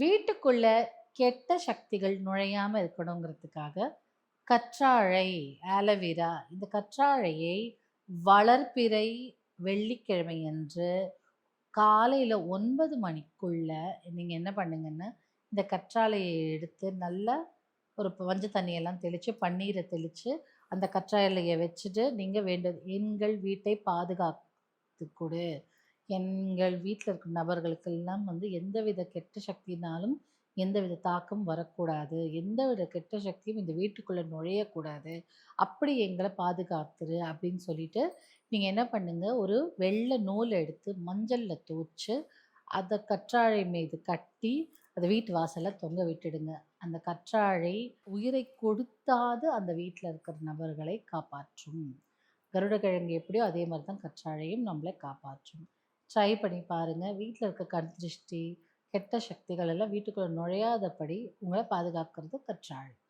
வீட்டுக்குள்ள கெட்ட சக்திகள் நுழையாம இருக்கணுங்கிறதுக்காக கற்றாழை, ஆலோவேரா. இந்த கற்றாழையை வளர்பிறை வெள்ளிக்கிழமையன்று காலையில் ஒன்பது மணிக்குள்ளே நீங்கள் என்ன பண்ணுங்கன்னா, இந்த கற்றாழையை எடுத்து நல்லா ஒரு பஞ்ச தண்ணியெல்லாம் தெளித்து பன்னீரை தெளித்து அந்த கற்றாழையை வச்சுட்டு நீங்கள் வேண்டது "எங்கள் வீட்டை பாதுகாத்து கொடு. எங்கள் வீட்டில் இருக்கிற நபர்களுக்கெல்லாம் வந்து எந்தவித கெட்ட சக்தினாலும் எந்தவித தாக்கம் வரக்கூடாது. எந்தவித கெட்ட சக்தியும் இந்த வீட்டுக்குள்ளே நுழையக்கூடாது. அப்படி எங்களை பாதுகாத்துரு" அப்படின்னு சொல்லிட்டு, நீங்கள் என்ன பண்ணுங்கள் ஒரு வெள்ளை நூல் எடுத்து மஞ்சளில் தோச்சு, அதை கற்றாழை மீது கட்டி, அதை வீட்டு வாசலை தொங்க விட்டுடுங்க. அந்த கற்றாழை உயிரை கொடுத்தாது அந்த வீட்டில் இருக்கிற நபர்களை காப்பாற்றும். கருடக்கிழங்கு எப்படியோ அதே மாதிரி தான் கற்றாழையும் நம்மளை காப்பாற்றும். ட்ரை பண்ணி பாருங்கள் வீட்டில் இருக்க கண் திருஷ்டி, கெட்ட சக்திகள் எல்லாம் வீட்டுக்குள்ளே நுழையாதபடி உங்களை பாதுகாக்கிறது கற்றாழ்.